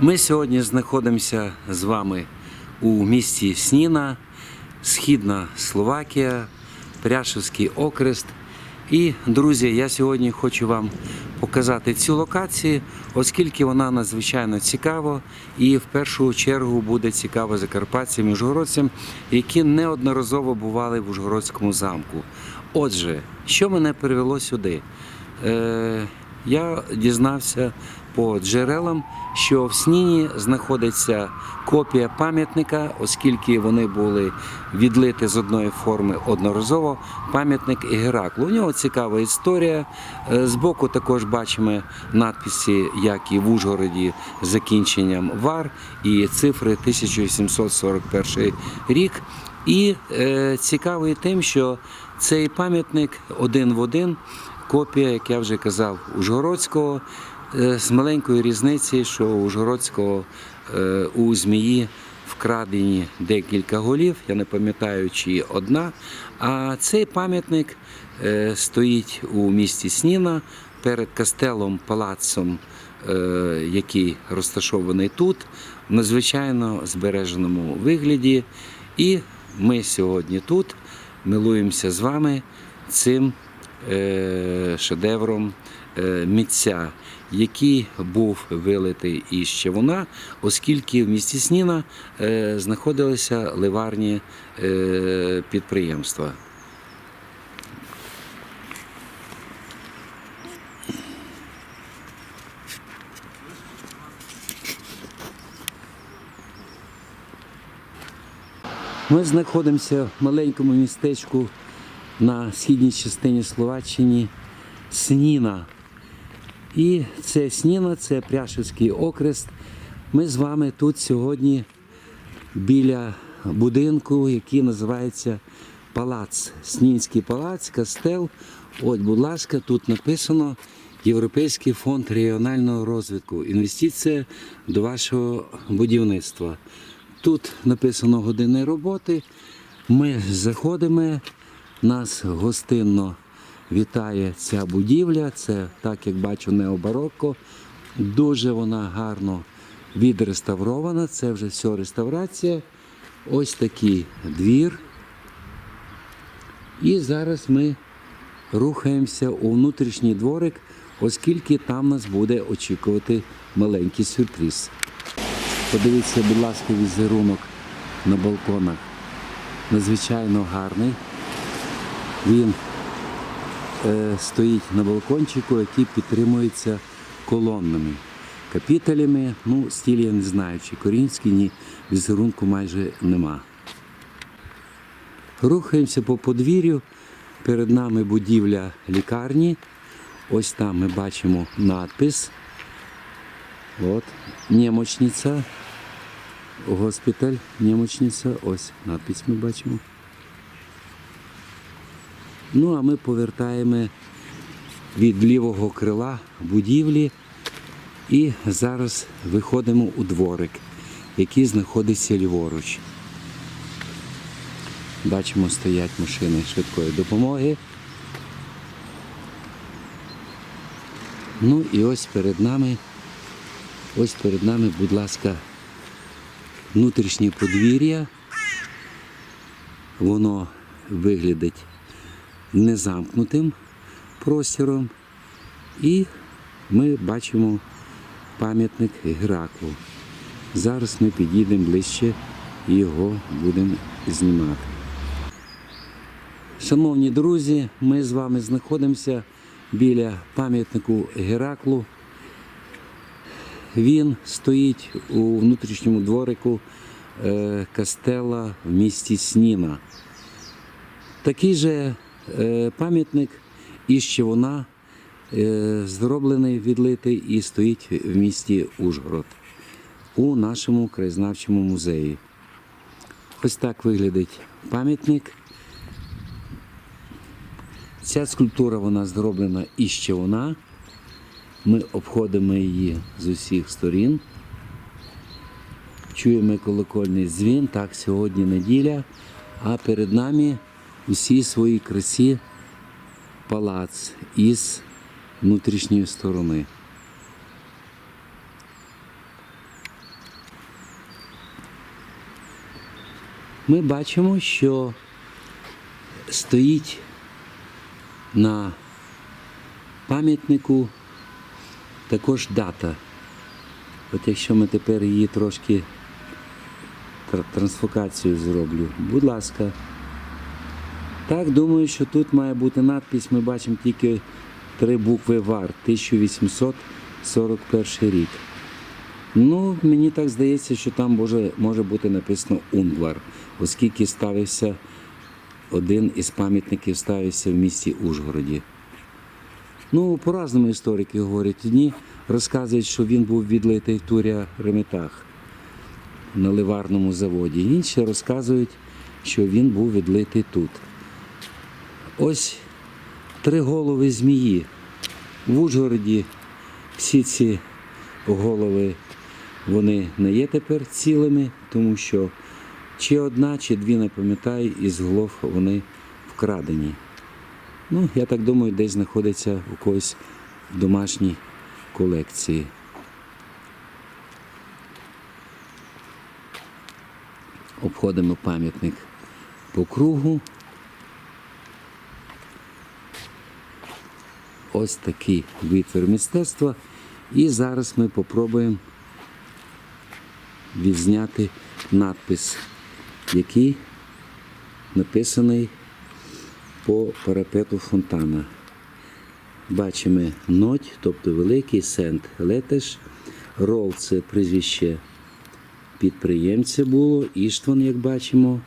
Ми сьогодні знаходимося з вами у місті Сніна, Східна Словакія, Пряшевський окрест. І, друзі, я сьогодні хочу вам показати цю локацію, оскільки вона надзвичайно цікава і в першу чергу буде цікава закарпатцям і ужгородцям, які неодноразово бували в Ужгородському замку. Отже, що мене привело сюди? Е, я дізнався по джерелам, що в Сніні знаходиться копія пам'ятника, оскільки вони були відлиті з одної форми одноразово. Пам'ятник Гераклу. У нього цікава історія. Е, Збоку також бачимо надписи, як і в Ужгороді з закінченням ВАР і цифри 1841 рік. І е, цікавий тим, що цей пам'ятник один в один, копія, як я вже казав, Ужгородського, з маленькою різницею, що у Ужгородського е, у змії вкрадені декілька голів, я не пам'ятаю, чи одна. А цей пам'ятник е, стоїть у місті Сніна перед кастелом палацом, е, який розташований тут, в надзвичайно збереженому вигляді. І ми сьогодні тут милуємося з вами цим е, шедевром е, митця, який був вилитий із Чавуна, оскільки в місті Сніна е, знаходилися ливарні е, підприємства. Ми знаходимося в маленькому містечку на східній частині Словаччини Сніна. І це Сніна, це Пряшевський окрест. Ми з вами тут сьогодні біля будинку, який називається Палац. Снінський палац, кастел. От, будь ласка, тут написано Європейський фонд регіонального розвитку. Інвестиція до вашого будівництва. Тут написано години роботи. Ми заходимо, нас гостинно вітає ця будівля. Це, так як бачу, необарокко. Дуже вона гарно відреставрована. Це вже все реставрація. Ось такий двір. І зараз ми рухаємося у внутрішній дворик, оскільки там нас буде очікувати маленький сюрприз. Подивіться, будь ласка, візерунок на балконах. Надзвичайно гарний. Він стоїть на балкончику, який підтримується колоннами, капітелями. Ну, стіль я не знаю, чи корінський, ні, візерунку майже нема. Рухаємося по подвір'ю. Перед нами будівля лікарні. Ось там ми бачимо надпис. От, немочниця, госпіталь, немочниця, ось надпис ми бачимо. Ну, а ми повертаємо від лівого крила будівлі і зараз виходимо у дворик, який знаходиться ліворуч. Бачимо, стоять машини швидкої допомоги. Ну і ось перед нами Ось перед нами, будь ласка, внутрішнє подвір'я. Воно виглядить незамкнутим простором. І ми бачимо пам'ятник Гераклу. Зараз ми підійдемо ближче і його будемо знімати. Шановні друзі, ми з вами знаходимося біля пам'ятнику Гераклу. Він стоїть у внутрішньому дворику е, кастела в місті Сніна. Такий же пам'ятник із Чевуна е, зроблений, відлитий і стоїть в місті Ужгород у нашому краєзнавчому музеї. Ось так виглядить пам'ятник. Ця скульптура вона зроблена із Чевуна. Ми обходимо її з усіх сторін. Чуємо колокольний дзвін. Так, сьогодні неділя, а перед нами усій своїй красі палац із внутрішньої сторони. Ми бачимо, що стоїть на пам'ятнику також дата. От якщо ми тепер її трошки трансфокацію зроблю, будь ласка. Так, думаю, що тут має бути надпись, ми бачимо тільки три букви ВАР 1841 рік. Ну, мені так здається, що там може, може бути написано Унгвар, оскільки ставився один із пам'ятників ставився в місті Ужгороді. Ну, по-разному історики говорять. Одні розказують, що він був відлитий в Туря Реметах на ливарному заводі. Інші розказують, що він був відлитий тут. Ось три голови змії. В Ужгороді всі ці голови вони не є тепер цілими, тому що чи одна, чи дві, не пам'ятаю, із голов вони вкрадені. Ну, я так думаю, десь знаходиться у когось в домашній колекції. Обходимо пам'ятник по кругу. Ось такий витвір мистецтва. І зараз ми попробуємо відзняти надпис, який написаний по парапету фонтана. Бачимо ноть, тобто великий сент летеш. Рол це прізвище підприємця було, Іштван, як бачимо.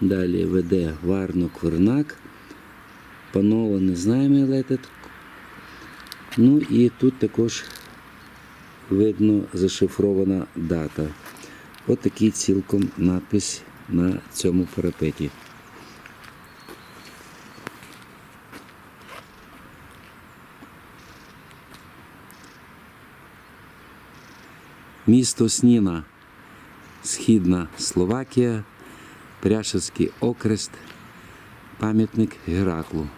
Далі веде Варно Квернак. Панова не знаємо летет. Ну і тут також видно зашифрована дата. От такий цілком надпис на цьому парапеті. Місто Сніна, Східна Словакія, Пряшевський окрест, пам'ятник Гераклу.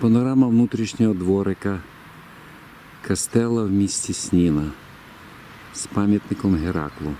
Панорама внутрішнього дворика Кастела в місті Сніна з пам'ятником Гераклу.